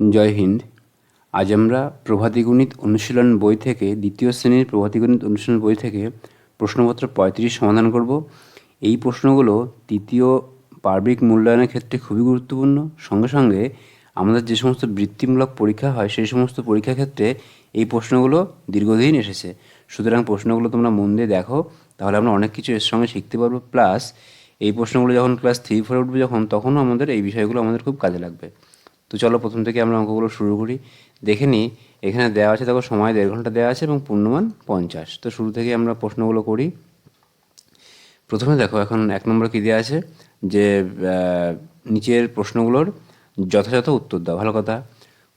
জয় হিন্দ। আজ আমরা প্রভাতিগণিত অনুশীলন বই থেকে, দ্বিতীয় শ্রেণির প্রভাতিগণিত অনুশীলন বই থেকে প্রশ্নপত্র পঁয়ত্রিশ সমাধান করব। এই প্রশ্নগুলো তৃতীয় পার্বিক মূল্যায়নের ক্ষেত্রে খুবই গুরুত্বপূর্ণ। সঙ্গে সঙ্গে আমাদের যে সমস্ত বৃত্তিমূলক পরীক্ষা হয়, সেই সমস্ত পরীক্ষার ক্ষেত্রে এই প্রশ্নগুলো দীর্ঘদিন এসেছে। সুতরাং প্রশ্নগুলো তোমরা মন দিয়ে দেখো, তাহলে আমরা অনেক কিছু এর সঙ্গে শিখতে পারব। প্লাস এই প্রশ্নগুলো যখন ক্লাস থ্রি ফোরে উঠবে যখন, তখনও আমাদের এই বিষয়গুলো আমাদের খুব কাজে লাগবে। তো চলো প্রথম থেকে আমরা অঙ্কগুলো শুরু করি। দেখে নিই এখানে দেওয়া আছে, দেখো, সময় দেড় ঘণ্টা দেওয়া আছে এবং পূর্ণমান পঞ্চাশ। তো শুরু থেকে আমরা প্রশ্নগুলো করি। প্রথমে দেখো, এখন এক নম্বর কী দেওয়া আছে? যে নিচের প্রশ্নগুলোর যথাযথ উত্তর দাও। ভালো কথা।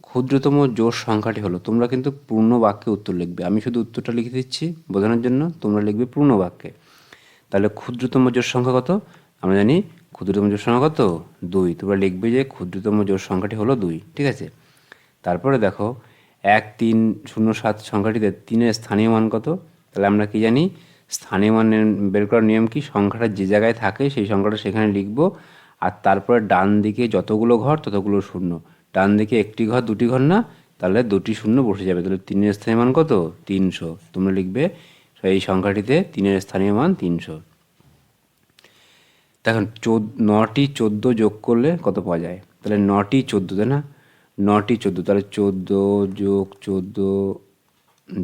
ক্ষুদ্রতম জোর সংখ্যাটি হলো, তোমরা কিন্তু পূর্ণ বাক্যে উত্তর লিখবে। আমি শুধু উত্তরটা লিখে দিচ্ছি বোঝানোর জন্য, তোমরা লিখবে পূর্ণ বাক্যে। তাহলে ক্ষুদ্রতম জোর সংখ্যা কত? আমরা জানি ক্ষুদ্রতম জোর সংখ্যা কত? দুই। তোমরা লিখবে যে ক্ষুদ্রতম জোর সংখ্যাটি হলো দুই, ঠিক আছে? তারপরে দেখো, এক, তিন, শূন্য, সাত সংখ্যাটিতে তিনের স্থানীয় মান কত? তাহলে আমরা কি জানি? স্থানীয় মান বের করার নিয়ম কি? সংখ্যাটা যে জায়গায় থাকে, সেই সংখ্যাটা সেখানে লিখব। আর তারপরে ডান দিকে যতগুলো ঘর, ততগুলো শূন্য। ডান দিকে একটি ঘর, দুটি ঘর না? তাহলে দুটি শূন্য বসে যাবে। তাহলে তিনের স্থানীয় মান কত? তিনশো। তোমরা লিখবে, এই সংখ্যাটিতে তিনের স্থানীয় মান তিনশো। দেখুন চোদ্দ নটি চোদ্দ যোগ করলে কত পাওয়া যায়? তাহলে নটি চোদ্দ, তাই না? নটি চোদ্দ, তাহলে চোদ্দ যোগ চোদ্দ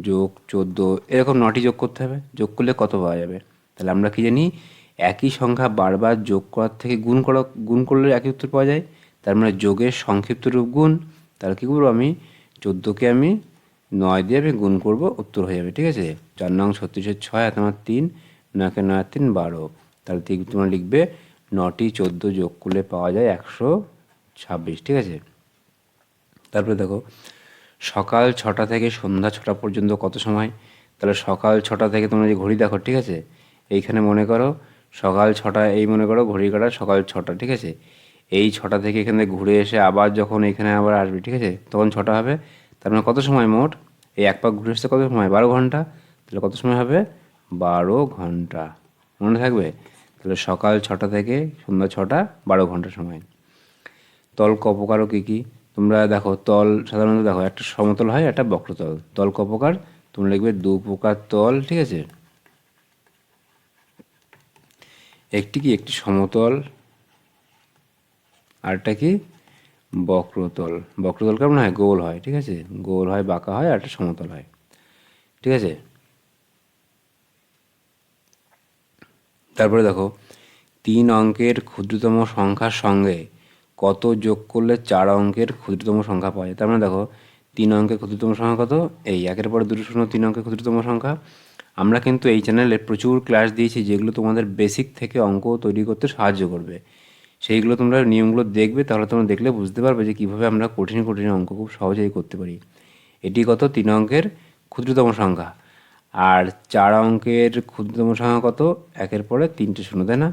যোগ চোদ্দ, এরকম নটি যোগ করতে হবে। যোগ করলে কত পাওয়া যাবে? তাহলে আমরা কি জানি, একই সংখ্যা বারবার যোগ করার থেকে গুণ করা, গুণ করলে একই উত্তর পাওয়া যায়। তার মানে যোগের সংক্ষিপ্ত রূপ গুণ, তাহলে কী করব আমি? চোদ্দোকে আমি নয় দিয়ে আমি গুণ করব, উত্তর হয়ে যাবে, ঠিক আছে? চার নং ছত্রিশের ছয় আর তোমার তিন, নয়কে নয়, তিন, বারো। তাহলে ঠিক তোমরা লিখবে নটি চোদ্দ যোগ করলে পাওয়া যায় একশো ছাব্বিশ, ঠিক আছে? তারপরে দেখো, সকাল ছটা থেকে সন্ধ্যা ছটা পর্যন্ত কত সময়? তাহলে সকাল ছটা থেকে তোমরা যে ঘড়ি দেখো, ঠিক আছে? এইখানে মনে করো সকাল ছটা, এই মনে করো ঘড়ি কাটা সকাল ছটা, ঠিক আছে? এই ছটা থেকে এখানে ঘুরে এসে আবার যখন এখানে আবার আসবে, ঠিক আছে? তখন ছটা হবে। তার মানে কত সময় মোট? এই এক পাক ঘুরে আসতে কত সময়? বারো ঘণ্টা। তাহলে কত সময় হবে? বারো ঘণ্টা। মনে থাকবে? তাহলে সকাল ছটা থেকে সন্ধ্যা ছটা, বারো ঘণ্টা সময়। তল কপকারও কী কী? তোমরা দেখো, তল সাধারণত দেখো, একটা সমতল হয়, একটা বক্রতল। তল কপকার, তোমরা লিখবে দু প্রকার তল, ঠিক আছে? একটি কি? একটি সমতল আরটা কি? বক্রতল। বক্রতল কেমন হয়? গোল হয়, ঠিক আছে? গোল হয়, বাঁকা হয়, আর একটা সমতল হয়। ঠিক আছে? তারপরে দেখো, তিন অঙ্কের ক্ষুদ্রতম সংখ্যার সঙ্গে কত যোগ করলে চার অঙ্কের ক্ষুদ্রতম সংখ্যা পাওয়া যায়? তার মানে দেখো, তিন অঙ্কের ক্ষুদ্রতম সংখ্যা কত? এই, একের পরে দুটো শূন্য, তিন অঙ্কের ক্ষুদ্রতম সংখ্যা। আমরা কিন্তু এই চ্যানেলে প্রচুর ক্লাস দিয়েছি যেগুলো তোমাদের বেসিক থেকে অঙ্ক তৈরি করতে সাহায্য করবে। সেইগুলো তোমরা নিয়মগুলো দেখবে, তাহলে তোমরা দেখলে বুঝতে পারবে যে কীভাবে আমরা কঠিন কঠিন অঙ্ক খুব সহজেই করতে পারি। এটি কত? তিন অঙ্কের ক্ষুদ্রতম সংখ্যা। আর চার অঙ্কের ক্ষুদ্রতম সংখ্যা কত? একের পরে তিনটে শূন্য, তাই না?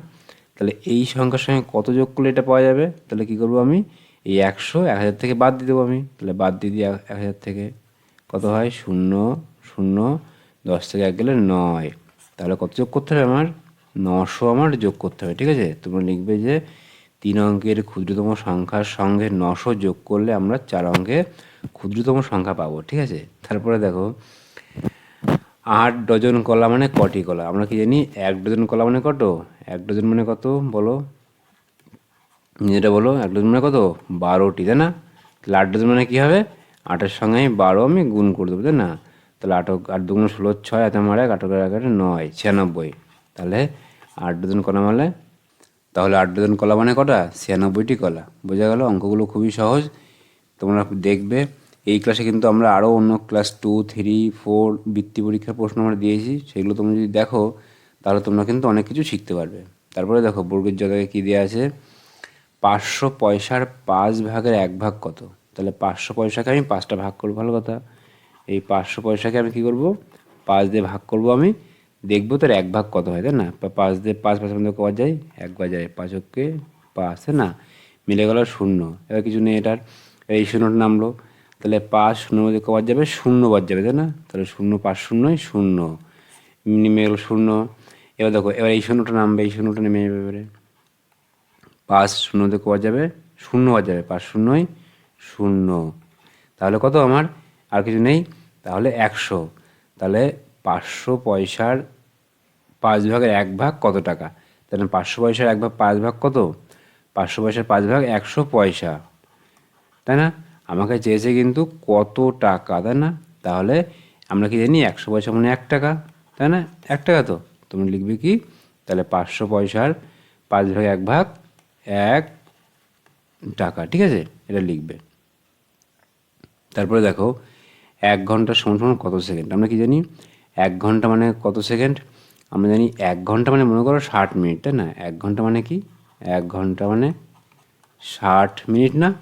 তাহলে এই সংখ্যার সঙ্গে কত যোগ করলে এটা পাওয়া যাবে? তাহলে কী করব আমি? এই একশো এক হাজার থেকে বাদ দিয়ে দেবো আমি। তাহলে বাদ দিয়ে দিই এক হাজার থেকে। কত হয়? শূন্য শূন্য, দশ থেকে এক গেলে নয়। তাহলে কত যোগ করতে হবে আমার? নশো আমার যোগ করতে হবে, ঠিক আছে? তোমরা লিখবে যে তিন অঙ্কের ক্ষুদ্রতম সংখ্যার সঙ্গে নশো যোগ করলে আমরা চার অঙ্কের ক্ষুদ্রতম সংখ্যা পাবো, ঠিক আছে? তারপরে দেখো আট ডজন কলা মানে কটি কলা? আমরা কি জানি? এক ডজন কলা মানে কত? এক ডজন মানে কত? বলো। যেটা বলো, এক ডজন মানে কত? বারোটি, তাই না? তাহলে আট ডজন মানে কী হবে? আটের সঙ্গে আমি বারো, আমি গুণ করে দেবো, তাই না? তাহলে আট আট দুগুণ ষোলো, ছয়, এত আমার এক আটক এক নয়, ছিয়ানব্বই। তাহলে আট ডজন কলা মানে? তাহলে আট ডজন কলা মানে কটা? ছিয়ানব্বইটি কলা। বোঝা গেল? অঙ্কগুলো খুবই সহজ। তোমরা দেখবে। এই ক্লাসে কিন্তু আমরা আরও অন্য ক্লাস টু থ্রি ফোর বৃত্তি পরীক্ষার প্রশ্ন আমরা দিয়েছি, সেগুলো তোমরা যদি দেখো, তাহলে তোমরা কিন্তু অনেক কিছু শিখতে পারবে। তারপরে দেখো, বর্গের জায়গায় কী দেওয়া আছে? পাঁচশো পয়সার পাঁচ ভাগের এক ভাগ কত? তাহলে পাঁচশো পয়সাকে আমি পাঁচটা ভাগ করব, ভালো কথা। এই পাঁচশো পয়সাকে আমি কী করব? পাঁচ দিয়ে ভাগ করব আমি, দেখব তার এক ভাগ কত হয়, তাই না? পাঁচ দিয়ে পাঁচ পাঁচ মধ্যে কবার যায়? একবার যায়। পাঁচ হচ্ছে পাঁচ না? মিলে গেল শূন্য। এবার কিছু নেই এটার। এই শূন্যটা নামলো। তাহলে পাঁচ শূন্য মধ্যে কবার যাবে? শূন্য বার যাবে, তাই না? তাহলে শূন্য পাঁচ শূন্যই শূন্য। নেমে গেল শূন্য। এবার দেখো, এবার এই শূন্যটা নামবে, এই শূন্যটা নেমে যাবে এবারে। পাঁচ শূন্য দিয়ে কবার যাবে? শূন্য বার যাবে, পাঁচ শূন্যই শূন্য। তাহলে কত আমার? আর কিছু নেই? তাহলে একশো। তাহলে পাঁচশো পয়সার পাঁচ ভাগের এক ভাগ কত টাকা? তাহলে পাঁচশো পয়সার এক ভাগ পাঁচ ভাগ কত? পাঁচশো পয়সার পাঁচ ভাগ একশো পয়সা। তাই না? আমাকে চেয়েছে কিন্তু কত টাকা, তাই না? তাহলে আমরা কি জানি একশো পয়সা মানে এক টাকা, তাই না? এক টাকা তো। তুমি লিখবে কি? তাহলে পাঁচশো পয়সার পাঁচ ভাগ এক ভাগ এক টাকা, ঠিক আছে? এটা লিখবে। তারপরে দেখো, এক ঘণ্টা সমান সমান কত সেকেন্ড? আমরা কি জানি? এক ঘণ্টা মানে কত সেকেন্ড? আমরা জানি এক ঘণ্টা মানে মনে করো ষাট মিনিট, তাই না? এক ঘণ্টা মানে কি? এক ঘণ্টা মানে ষাট মিনিট, না?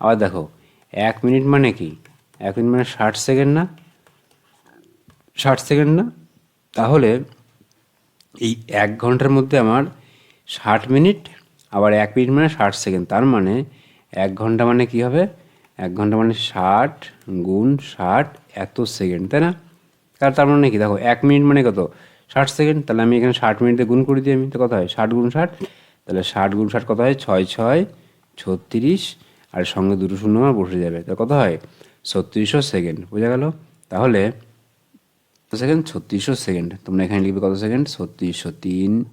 আবার দেখো এক মিনিট মানে কি? এক মিনিট মানে ষাট সেকেন্ড না? ষাট সেকেন্ড না? তাহলে এই এক ঘণ্টার মধ্যে আমার ষাট মিনিট, আবার এক মিনিট মানে ষাট সেকেন্ড। তার মানে এক ঘণ্টা মানে কি হবে? এক ঘণ্টা মানে ষাট গুণ ষাট এত সেকেন্ড, তাই না? তার তার মানে কি? দেখো, এক মিনিট মানে কত? ষাট সেকেন্ড, তাহলে আমি এখানে ষাট মিনিটে গুণ করে দিই আমি, তো কত হয়? ষাট গুণ ষাট, তাহলে ষাট গুণ ষাট কত হয়? ছয় ছয়, ছত্রিশ আর সঙ্গে দুটো শূন্য আমার বসে যাবে। তো কত হয়, ছত্রিশশো সেকেন্ড। বোঝা গেল? তাহলে, কত সেকেন্ড? ছত্রিশশো সেকেন্ড। তোমরা এখানে লিখবে কত সেকেন্ড? ছত্রিশশো তিন,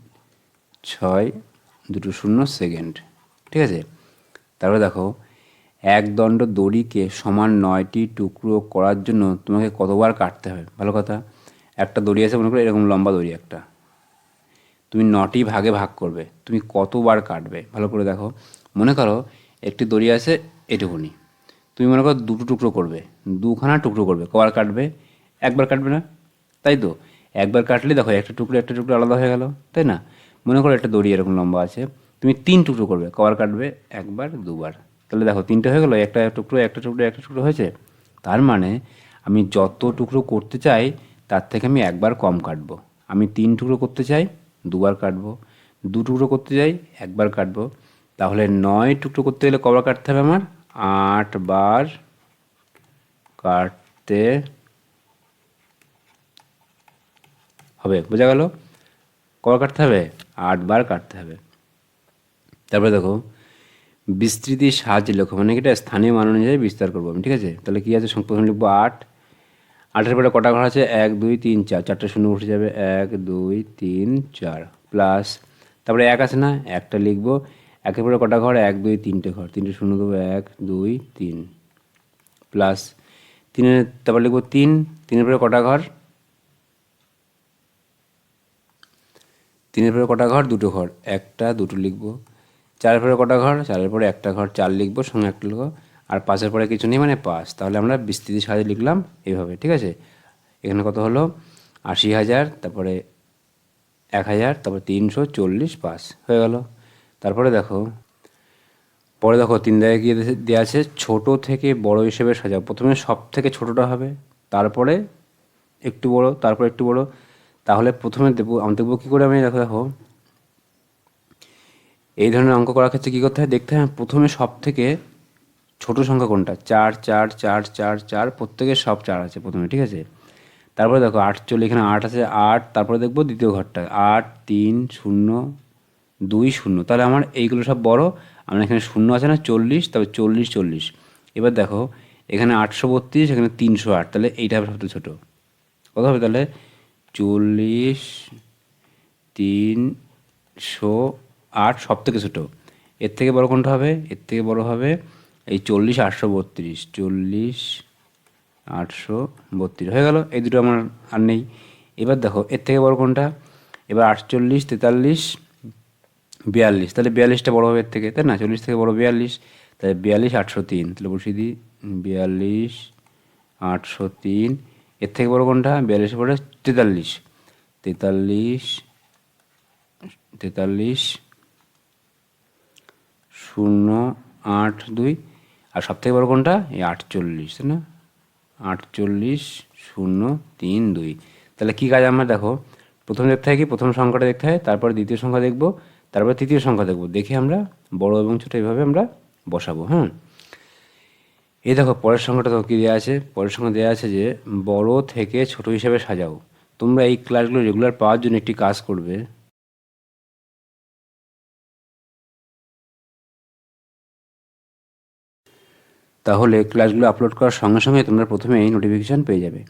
ছয়, দুটো শূন্য সেকেন্ড। ঠিক আছে? তারপরে দেখো, এক দণ্ড দড়িকে সমান নয়টি টুকরো করার জন্য তোমাকে কতবার কাটতে হবে? ভালো কথা। একটা দড়ি আছে, মনে করো, এরকম লম্বা দড়ি একটা। তুমি নটি ভাগে ভাগ করবে। তুমি কতবার কাটবে? ভালো করে দেখো। মনে করো একটি দড়ি আছে, এটুকুনি। তুমি মনে করো দুটো টুকরো করবে, দুখানা টুকরো করবে, কবার কাটবে, একবার কাটবে না, তাই তো? একবার কাটলে দেখো একটা টুকরো একটা টুকরো আলাদা হয়ে গেল, তাই না? মনে করো একটা দড়ি এরকম লম্বা আছে, তুমি তিন টুকরো করবে, কবার কাটবে, একবার, দুবার। তাহলে দেখো তিনটে হয়ে গেলো, একটা টুকরো একটা টুকরো একটা টুকরো হয়েছে। তার মানে আমি যত টুকরো করতে চাই, তার থেকে আমি একবার কম কাটবো। আমি তিন টুকরো করতে চাই, দুবার কাটবো। দু টুকরো করতে চাই, একবার কাটবো। তাহলে নয় টুকরো করতে গেলে কবার কাটতে হবে আমার? আট বার কাটতে হবে, বোঝা গেল? কবার কাটতে হবে? আট বার কাটতে হবে। তারপরে দেখো, বিস্তৃতির সাহায্যে লক্ষ্য মানে এটা স্থানীয় মান অনুযায়ী বিস্তার করব আমি, ঠিক আছে? তাহলে কী আছে? প্রথমে লিখব আট। আটের পরে কটা ঘর আছে? এক, দুই, তিন, চার। চারটে শূন্য উঠে যাবে। এক, দুই, তিন, চার। প্লাস, তারপরে এক আছে না? একটা লিখব। একের পরে কটা ঘর? এক, দুই, তিনটে ঘর। তিনটে শূন্য দেবো এক, দুই, তিন। প্লাস তিনের, তারপর লিখব তিন। তিনের পরে কটা ঘর? তিনের পরে কটা ঘর, দুটো ঘর। একটা, দুটো লিখব। চারের পরে কটা ঘর? চারের পরে একটা ঘর, চার লিখব, সঙ্গে একটা লিখব। আর পাঁচের পরে কিছু নেই মানে পাঁচ। তাহলে আমরা বিস্তৃতি সাহায্যে লিখলাম এইভাবে ঠিক আছে? এখানে কত হলো? আশি হাজার, তারপরে এক হাজার, তারপরে তিনশো চল্লিশ পাঁচ। হয়ে গেল। তারপরে দেখো, পরে দেখো তিন জায়গায় গিয়ে দেওয়া আছে? ছোট থেকে বড় হিসেবে সাজাও। প্রথমে সব থেকে ছোটোটা হবে, তারপরে একটু বড়, তারপরে একটু বড়। তাহলে প্রথমে দেবো আমি দেখব কী করে আমি দেখো দেখো। এই ধরনের অঙ্ক করার ক্ষেত্রে কী করতে হয়? দেখতে হয় প্রথমে সব থেকে ছোট সংখ্যা কোনটা? চার চার চার চার চার, প্রত্যেকের সব চার আছে প্রথমে, ঠিক আছে? তারপরে দেখো আটচল্লিশ, এখানে আট আছে, আট, তারপরে দেখব দ্বিতীয় ঘরটা। আট, তিন, শূন্য দুই শূন্য। তাহলে আমার এইগুলো সব বড়, আমার এখানে শূন্য আছে না, চল্লিশ তবে চল্লিশ চল্লিশ। এবার দেখো, এখানে আটশো বত্রিশ, এখানে তিনশো আট। তাহলে এইটা হবে সবচেয়ে ছোটো। কত হবে তাহলে? চল্লিশ, তিনশো আট সব থেকে ছোটো। এর থেকে বড় কোনটা হবে? এর থেকে বড় হবে এই চল্লিশ আটশো বত্রিশ। চল্লিশ আটশো বত্রিশ। হয়ে গেল, এই দুটো আমার আর নেই। এবার দেখো, এর থেকে বড় কোনটা? এবার আটচল্লিশ, তেতাল্লিশ বিয়াল্লিশ, তাহলে বিয়াল্লিশটা বড় হবে এর থেকে, তাই না? চল্লিশ থেকে বড় বিয়াল্লিশ, তাহলে বিয়াল্লিশ আটশো তিন, তাহলে বসিয়ে দিই বিয়াল্লিশ আটশো তিন, এর থেকে বড় কোনটা? বিয়াল্লিশের পরে তেতাল্লিশ তেতাল্লিশ তেতাল্লিশ শূন্য আট দুই, আর সবথেকে বড় কোনটা? এই আটচল্লিশ, তাই না? আটচল্লিশ শূন্য তিন দুই, তাহলে কী কাজ আমরা? দেখো, প্রথম দেখতে হয় কি? প্রথম সংখ্যাটা দেখতে হয়, তারপর দ্বিতীয় সংখ্যা দেখব তারপর তৃতীয় সংখ্যা দেখব। দেখে আমরা, বড় এবং ছোটো, এইভাবে আমরা বসাবো হ্যাঁ এই দেখো, পরের সংখ্যাটা তো কী দেওয়া আছে? পরের সংখ্যা দেওয়া আছে যে, বড় থেকে ছোট হিসাবে সাজাও। তোমরা এই ক্লাসগুলো রেগুলার পাওয়ার জন্য একটি কাজ করবে। তাহলে ক্লাসগুলো আপলোড করার সঙ্গে সঙ্গে তোমরা প্রথমে এই নোটিফিকেশান পেয়ে যাবে।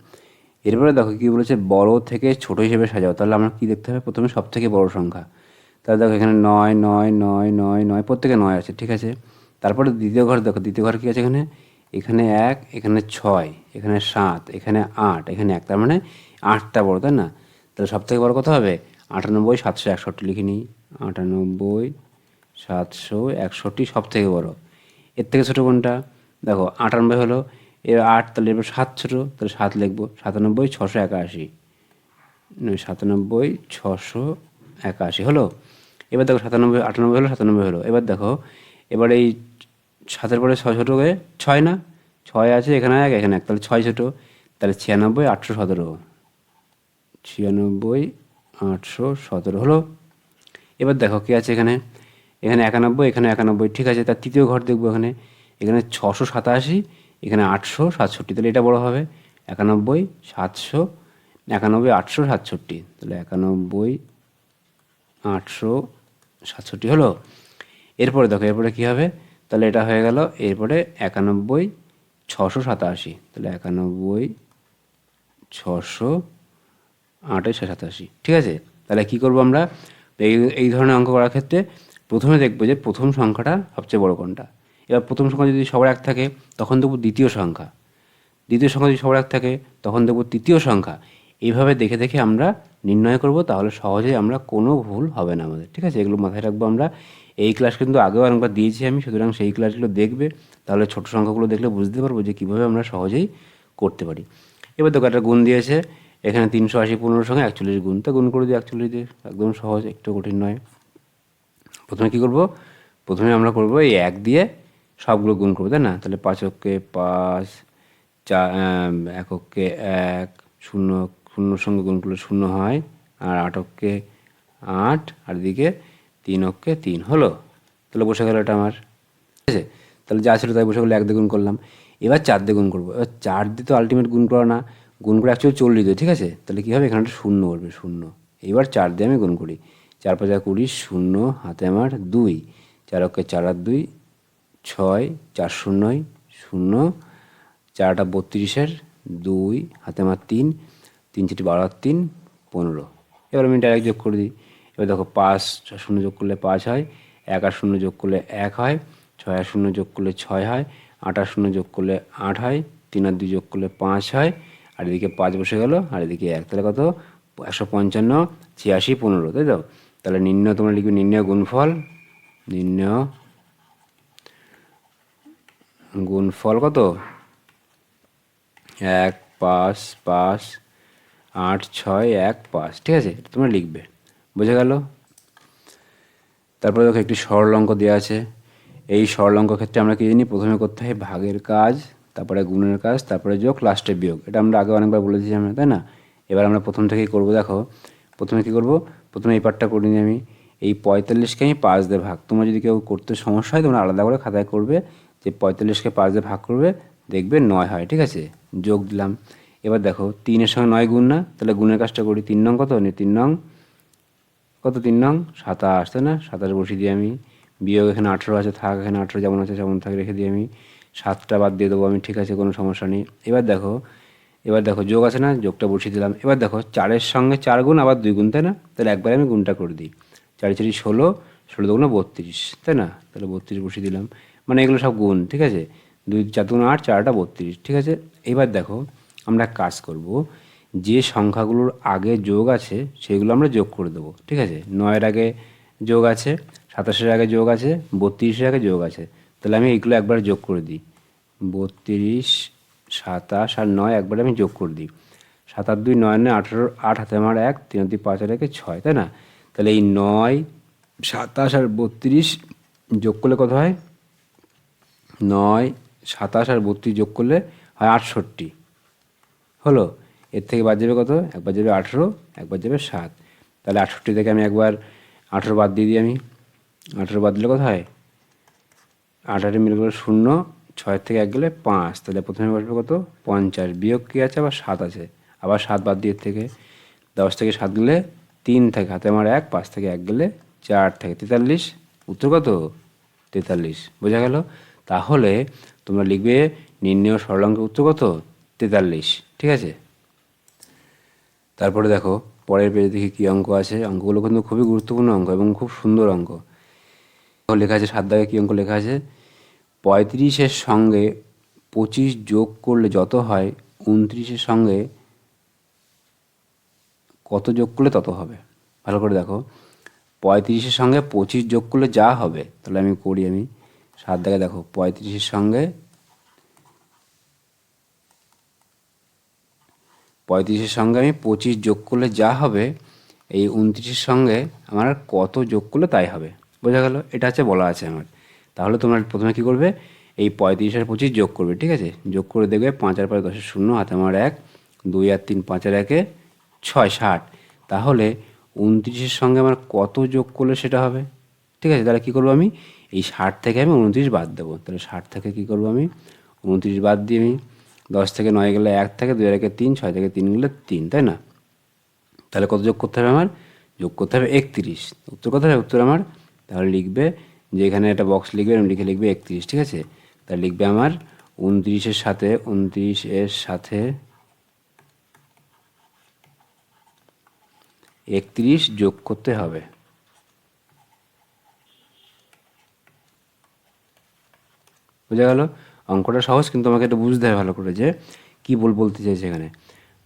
এরপরে দেখো কী বলেছে, বড় থেকে ছোট হিসেবে সাজাও। তাহলে আমরা কী দেখতে হবে? প্রথমে সব থেকে বড় সংখ্যা। তাহলে দেখো এখানে নয় নয় নয় নয় নয়, প্রত্যেকে নয় আছে, ঠিক আছে? তারপরে দ্বিতীয় ঘর দেখো, দ্বিতীয় ঘর কী আছে এখানে? এখানে এক, এখানে ছয়, এখানে সাত, এখানে আট, এখানে এক, তার মানে আটটা বড়, তাই না? তাহলে সব থেকে বড় কত হবে? আটানব্বই, সাতশো একষট্টি লিখে নিই। আটানব্বই, সাতশো একষট্টি সব থেকে বড়। এর থেকে ছোটো কোনটা? দেখো, আটানব্বই হলো এর আট তাহলে এবার সাত ছোটো, তাহলে সাত লিখব। সাতানব্বই, ছশো একাশি। সাতানব্বই, ছশো একাশি হলো? এবার দেখো সাতানব্বই, আটানব্বই হলো, সাতানব্বই হলো। এবার দেখো, এবার এই সাতের পরে ছয় ছোটো হয়ে ছয় না? ছয় আছে, এখানে এক এখানে এক। তাহলে ছয় ছোটো, তাহলে ছিয়ানব্বই, আটশো সতেরো। ছিয়ানব্বই, আটশো সতেরো হলো। এবার দেখো কী আছে এখানে? এখানে একানব্বই এখানে একানব্বই, ঠিক আছে? তার তৃতীয় ঘর দেখব এখানে। এখানে ছশো সাতাশি, এখানে আটশো সাতষট্টি। তাহলে এটা বড় হবে। একানব্বই, সাতশো, একানব্বই, আটশো সাতষট্টি। তাহলে একানব্বই, আটশো সাতষট্টি হলো। এরপরে দেখো, এরপরে কী হবে? তাহলে এটা হয়ে গেল, এরপরে একানব্বই ছশো সাতাশি। তাহলে একানব্বই ছশো আঠাশ সাতাশি। ঠিক আছে? তাহলে কি করব আমরা? এই এই ধরনের অঙ্ক করার ক্ষেত্রে প্রথমে দেখব যে প্রথম সংখ্যাটা সবচেয়ে বড় কোনটা। এবার প্রথম সংখ্যা যদি সবার এক থাকে, তখন দেখব দ্বিতীয় সংখ্যা। দ্বিতীয় সংখ্যা যদি সবার এক থাকে, তখন দেখব তৃতীয় সংখ্যা। এইভাবে দেখে দেখে আমরা নির্ণয় করব তাহলে সহজেই আমরা কোনো ভুল হবে না আমাদের ঠিক আছে? এগুলো মাথায় রাখব আমরা। এই ক্লাস কিন্তু আগেও অনেকবার দিয়েছি আমি সুতরাং সেই ক্লাসগুলো দেখবে তাহলে ছোট সংখ্যাগুলো দেখলে বুঝতে পারব যে কীভাবে আমরা সহজেই করতে পারি। এবার দেখো একটা গুণ দিয়েছে এখানে তিনশো আশি পনেরোর সঙ্গে একচল্লিশ গুণ। তা গুণ করে দিই একচল্লিশ দিয়ে একদম সহজ একটু কঠিন নয়। প্রথমে কী করব? প্রথমে আমরা করব এই এক দিয়ে সবগুলো গুণ করব তাই না? তাহলে পাঁচককে পাঁচ চা আম, একককে এক শূন্য শূন্যর সঙ্গে গুণ করলে শূন্য হয়, আর আট অক্ষে আট, আর এদিকে তিন অক্ষে তিন। হলো? তাহলে বসে গেল এটা আমার। ঠিক আছে? তাহলে যা ছিল তাই বসে গেলো, এক দিয়ে গুণ করলাম। এবার চার দিয়ে গুণ করব। এবার চার দিয়ে তো আলটিমেট গুণ করা না। গুণ করে অ্যাকচুয়ালি চল্লিশ দিয়ে, ঠিক আছে? তাহলে কী হবে? এখানে একটা শূন্য করবে শূন্য। এবার চার দিয়ে আমি গুণ করি। চার পাঁচ কুড়ি, শূন্য, হাতে আমার দুই। চার অক্ষে চার আর দুই, ছয়, চার শূন্যই, শূন্য। চারটা বত্রিশের দুই, হাতে আমার তিন। তিন চারটি বারো আর তিন, পনেরো। এবার আমি ডাইরেক্ট যোগ করে দিই। এবার দেখো পাঁচ শূন্য যোগ করলে পাঁচ হয়, এক আর শূন্য যোগ করলে এক হয়, ছয় আর শূন্য যোগ করলে ছয় হয়, আট আর শূন্য যোগ করলে আট হয়, তিন আর দুই যোগ করলে পাঁচ হয়, আর এদিকে পাঁচ বসে গেল, আর এদিকে এক। তাহলে কত? একশো পঞ্চান্ন, ছিয়াশি, পনেরো, তাই তো? তাহলে নির্ণয়, তোমরা লিখবে নির্ণয় গুণফল নির্ণয় গুণফল কত? এক, পাঁচ পাঁচ আট ছয় এক পাঁচ, ঠিক আছে? তোমরা লিখবে। বোঝা গেল? তারপরে দেখো একটি সরল অঙ্ক দেওয়া আছে। এই সরল ক্ষেত্রে আমরা কি জানি? প্রথমে করতে হয় ভাগের কাজ, তারপরে গুণের কাজ, তারপরে যোগ লাস্টে বিয়োগ। এটা আমরা আগে অনেকবার বলেছি আমরা, তাই না? এবার আমরা প্রথম থেকেই করব, দেখো। প্রথমে কি করব? প্রথমে এই পার্টটা করে নিই আমি। এই পঁয়তাল্লিশকে আমি পাঁচ দিয়ে ভাগ। তোমরা যদি কেউ করতে সমস্যা হয়, তোমরা আলাদা করে খাতায় করবে। যে পঁয়তাল্লিশকে পাঁচ দিয়ে ভাগ করবে, দেখবে নয় হয়, ঠিক আছে? যোগ দিলাম। এবার দেখো, তিনের সঙ্গে নয় গুণ না, তাহলে গুণের কাজটা করি তিন নং কত? নে তিন নং, কত তিন নং? সাতাশ, তাই না? সাতাশ বসিয়ে দিই আমি। বিয়োগ এখানে আঠেরো আছে, থাক এখানে আঠেরো যেমন আছে যেমন থাকে রেখে দিই আমি। সাতটা বাদ দিয়ে দেবো আমি, ঠিক আছে, কোনো সমস্যা নেই। এবার দেখো এবার দেখো, যোগ আছে না? যোগটা বসিয়ে দিলাম। এবার দেখো, চারের সঙ্গে চার গুণ, আবার দুই গুণ, তাই না? তাহলে একবারে আমি গুণটা করে দিই। চারি চারি ষোলো ষোলো দুগুণ বত্রিশ, তাই না? তাহলে বত্রিশ বসিয়ে দিলাম। মানে এগুলো সব গুণ, ঠিক আছে? দুই, চার দুগুণ আট, চারটা বত্রিশ, ঠিক আছে? এবার দেখো আমরা কাজ করব, যে সংখ্যাগুলোর আগে যোগ আছে সেগুলো আমরা যোগ করে দেবো, ঠিক আছে? নয়ের আগে যোগ আছে, সাতাশের আগে যোগ আছে, বত্রিশের আগে যোগ আছে, তাহলে আমি এইগুলো একবার যোগ করে দিই। বত্রিশ, সাতাশ আর নয় একবার আমি যোগ করে দিই। সাত আর দুই নয় নয় আঠেরো, আট হাতে আমার এক, তিন দুই পাঁচ আর একে ছয়, তাই না? তাহলে এই নয়, সাতাশ আর বত্রিশ যোগ করলে কত হয়? নয়, সাতাশ আর বত্রিশ যোগ করলে হয় আটষট্টি। হলো? এর থেকে বাদ যাবে কত? একবার যাবে আঠেরো একবার যাবে সাত। তাহলে আটষট্টি থেকে আমি একবার আঠেরো বাদ দিয়ে দিই আমি। আঠেরো বাদ দিলে কত হয়? আঠারো মিলে গেলে শূন্য ছয়ের থেকে এক গেলে পাঁচ। তাহলে প্রথমে বসবে কত? পঞ্চাশ। বিয়োগ কী আছে? আবার সাত আছে। আবার সাত বাদ দিয়ে থেকে। দশ থেকে সাত গেলে তিন থাকে। হাতে আমার এক, পাঁচ থেকে এক গেলে চার থাকে। তেতাল্লিশ, উত্তর কত? তেতাল্লিশ। বোঝা গেল? তাহলে তোমরা লিখবে নির্ণয় সরলাঙ্কের উত্তর কত? তেতাল্লিশ, ঠিক আছে? তারপরে দেখো, পরের পেজে দেখি কী অঙ্ক আছে। অঙ্কগুলো কিন্তু খুবই গুরুত্বপূর্ণ অঙ্ক এবং খুব সুন্দর অঙ্ক। লেখা আছে সাত দাগে কী অঙ্ক লেখা আছে? পঁয়ত্রিশের সঙ্গে পঁচিশ যোগ করলে যত হয়, উনত্রিশের সঙ্গে কত যোগ করলে তত হবে? ভালো করে দেখো। পঁয়ত্রিশের সঙ্গে পঁচিশ যোগ করলে যা হবে, তাহলে আমি করি আমি। সাত দাগে দেখো, পঁয়ত্রিশের সঙ্গে পঁয়ত্রিশের সঙ্গে আমি পঁচিশ যোগ করলে যা হবে, এই উনত্রিশের সঙ্গে আমার কত যোগ করলে তাই হবে। বোঝা গেল? এটা হচ্ছে বলা আছে আমার। তাহলে তোমরা প্রথমে কী করবে? এই পঁয়ত্রিশ আর পঁচিশ যোগ করবে, ঠিক আছে? যোগ করে দেখবে পাঁচ আর পাঁচ দশের শূন্য, হাতে আমার এক, দুই আর তিন পাঁচ আর একে ছয়, ষাট। তাহলে উনত্রিশের সঙ্গে আমার কত যোগ করলে সেটা হবে? ঠিক আছে? তাহলে কী করব আমি? এই ষাট থেকে আমি উনত্রিশ বাদ দেবো। তাহলে ষাট থেকে কী করব আমি? উনত্রিশ বাদ দিয়ে আমি দশ থেকে নয় গেলে এক থেকে, দুই একে তিন, ছয় থেকে তিন গেলে তিন, তাই না? তাহলে কত যোগ করতে হবে আমার? যোগ করতে হবে একত্রিশ। উত্তর কত হবে? উত্তর আমার? তাহলে লিখবে যে এখানে একটা বক্স লিখবে লিখে লিখবে একত্রিশ, ঠিক আছে? তাহলে লিখবে আমার উনত্রিশের সাথে উনত্রিশ এর সাথে একত্রিশ যোগ করতে হবে। বোঝা গেল? অঙ্কটা সহজ, কিন্তু আমাকে একটু বুঝতে হবে ভালো করে যে কী বল বলতে চাইছে এখানে।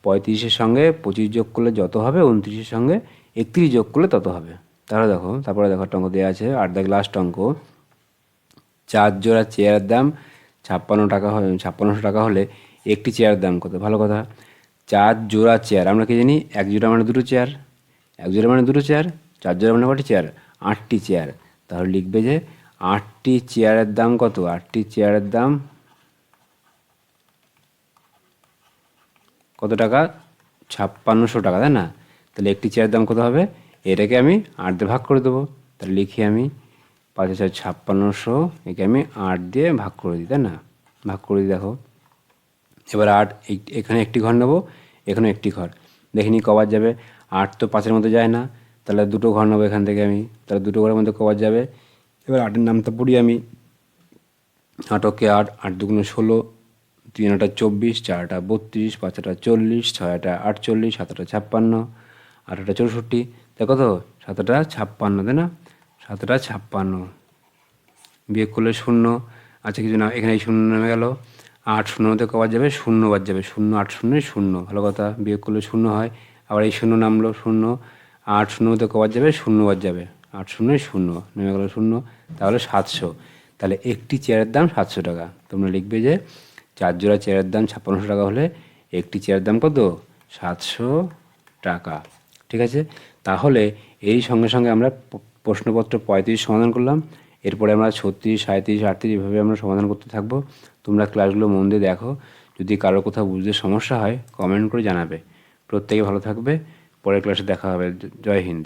পঁয়ত্রিশের সঙ্গে পঁচিশ যোগ করলে যত হবে, উনত্রিশের সঙ্গে একত্রিশ যোগ করলে তত হবে। তাহলে দেখো, তারপরে দেখো একটা অঙ্ক দেওয়া আছে আট দেখ লাস্ট অঙ্ক। চার জোড়া চেয়ারের দাম ছাপ্পান্ন টাকা হয়, ছাপ্পান্নশো টাকা হলে একটি চেয়ারের দাম কত? ভালো কথা। চার জোড়া চেয়ার, আমরা কি জানি? এক জোড়া মানে দুটো চেয়ার। এক জোড়া মানে দুটো চেয়ার, চার জোড়া মানে কটি চেয়ার? আটটি চেয়ার। তাহলে লিখবে যে আটটি চেয়ারের দাম কত? আটটি চেয়ারের দাম কত টাকা? ছাপ্পান্নশো টাকা, তাই না? তাহলে একটি চেয়ারের দাম কত হবে? এটাকে আমি আট দিয়ে ভাগ করে দেবো। তাহলে লিখি আমি পাঁচ হাজার ছাপ্পান্নশো, একে আমি আট দিয়ে ভাগ করে দিই, তাই না? ভাগ করে দিই, দেখো। এবার আট এখানে একটি ঘর নেব, এখানে একটি ঘর। দেখিনি, কবার যাবে। আট তো পাঁচের মধ্যে যায় না। তাহলে দুটো ঘর নেব এখান থেকে আমি। তাহলে দুটো ঘরের মধ্যে কবার যাবে? এবার আটের নামটা পড়ি আমি। আটকে আট আট দুগুণে ষোলো, তিন আটা চব্বিশ, চার আটা বত্রিশ, পাঁচ আটা চল্লিশ, ছয় আটা আটচল্লিশ, সাত আটা ছাপ্পান্ন, আট আটা চৌষট্টি। দেখো তো সাতটা ছাপ্পান্ন, তাই না? সাতটা ছাপ্পান্ন। বিয়োগ করলে শূন্য। আচ্ছা কিছু না, এখানে শূন্য নেমে গেল। আট শূন্য মধ্যে কবার যাবে? শূন্য বাদ যাবে। শূন্য, আট শূন্য শূন্য। ভালো কথা, বিয়োগ করলে শূন্য হয়। আবার এই শূন্য নামলো, শূন্য। আট শূন্য মধ্যে কবার যাবে? শূন্য বাদ যাবে। আট শূন্য শূন্য, নেমে গেল শূন্য, তাহলে সাতশো। তাহলে একটি চেয়ারের দাম সাতশো টাকা। তোমরা লিখবে যে চার জোড়া চেয়ারের দাম ছাপ্পান্নশো টাকা হলে একটি চেয়ারের দাম কত? সাতশো টাকা। ঠিক আছে? তাহলে এই সঙ্গে সঙ্গে আমরা প্রশ্নপত্র পঁয়ত্রিশ সমাধান করলাম। এরপরে আমরা ছত্রিশ সাঁত্রিশ আটত্রিশ এভাবে আমরা সমাধান করতে থাকব। তোমরা ক্লাসগুলো মন দিয়ে দেখো। যদি কারও কোথাও বুঝতে সমস্যা হয় কমেন্ট করে জানাবে। প্রত্যেকে ভালো থাকবে। পরের ক্লাসে দেখা হবে। জয় হিন্দ।